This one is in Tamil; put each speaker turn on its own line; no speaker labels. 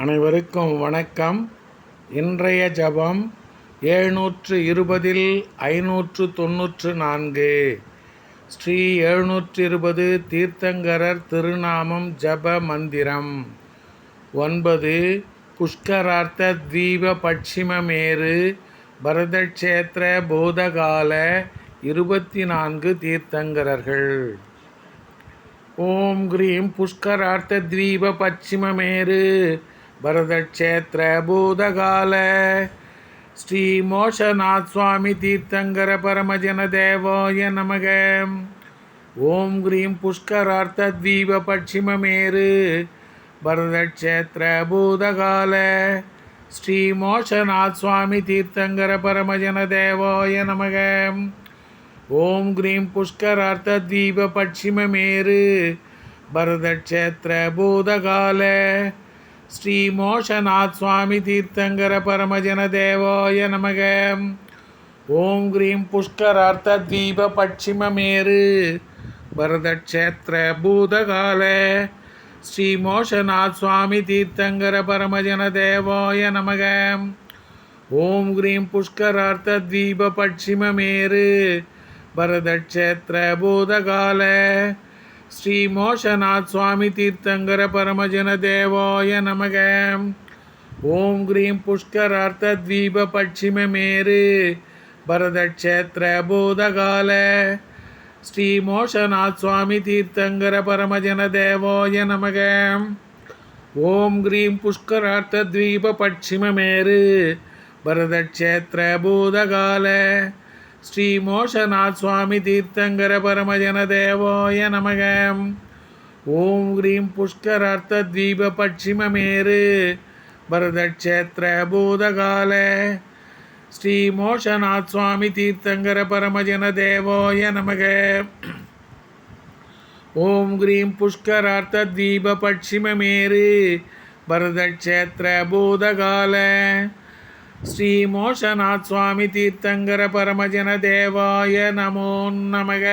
அனைவருக்கும் வணக்கம். இன்றைய ஜபம் எழுநூற்று இருபதில் ஐநூற்று தொன்னூற்று நான்கு. ஸ்ரீ எழுநூற்று இருபது தீர்த்தங்கரர் திருநாமம் ஜப மந்திரம். ஒன்பது புஷ்கரார்த்த தீப பட்சிமமேறு பரதக்ஷேத்திர போதகால இருபத்தி நான்கு தீர்த்தங்கரர்கள். ஓம் கிரீம் புஷ்கரார்த்த தீப பச்சிமமேறு பரதக்ஷேத்திர பூதகால ஸ்ரீ மோஷநாத் சுவாமி தீர்த்தங்கர பரமஜன தேவாய நமக. ஓம் கிரீம் புஷ்கரார்த்த தீப பட்சிமமேரு பரதக்ஷேத்திர பூதகால ஸ்ரீ மோஷநாத் சுவாமி தீர்த்தங்கர பரமஜன தேவாய நமக. ஓம் கிரீம் புஷ்கரார்த்த தீப பட்சிமமேரு பரதக்ஷேத்திர பூதகால ஸ்ரீ மோஷநாத் சுவாமி தீர்த்தங்கர பரமஜன தேவோய நமக. ஓம் கிரீம் புஷ்கரார்த்த தீப பட்சிமமேரு பரதக்ஷேத்திர பூதகால ஸ்ரீ மோஷநாத் சுவாமி தீர்த்தங்கர பரமஜன தேவோய நமக. ஓம் கிரீம் புஷ்கரார்த்த தீப பட்சிமமேரு பரதக்ஷேத்திர பூதகால ஸ்ரீ மோஷநாத் சுவாமி தீர்த்தங்கர பரமஜன தேவாய நமக. ஓம் கிரீம் புஷ்கரார்த்த தீப பட்சிம மேரு பரதக்ஷேத்திர பூதகால ஸ்ரீ மோஷநாத் சுவாமி தீர்த்தங்கர பரமஜன தேவாய நமக. ஓம் கிரீம் புஷ்கரார்த்த தீப பட்சிம மேரு பரதக்ஷேத்திர பூதகால ஸ்ரீ மோஷநாத் சுவாமி தீர்த்தங்கர பரமஜன தேவோய நமக. ஓம் ஹ்ரீம் புஷ்கரார்த்த தீப பட்சிமமேரு பரதக்ஷேத்திர பூதகால ஸ்ரீ மோஷநாத் சுவாமி தீர்த்தங்கர பரமஜன தேவோய நமக. ஓம் ஹ்ரீம் புஷ்கரார்த்த தீப பட்சிமமேரு பரதக்ஷேத்திர பூதகால ஸ்ரீ மோஷநாத் சுவாமி தீர்த்தங்கர பரமஜன தேவாய நமோ நமக.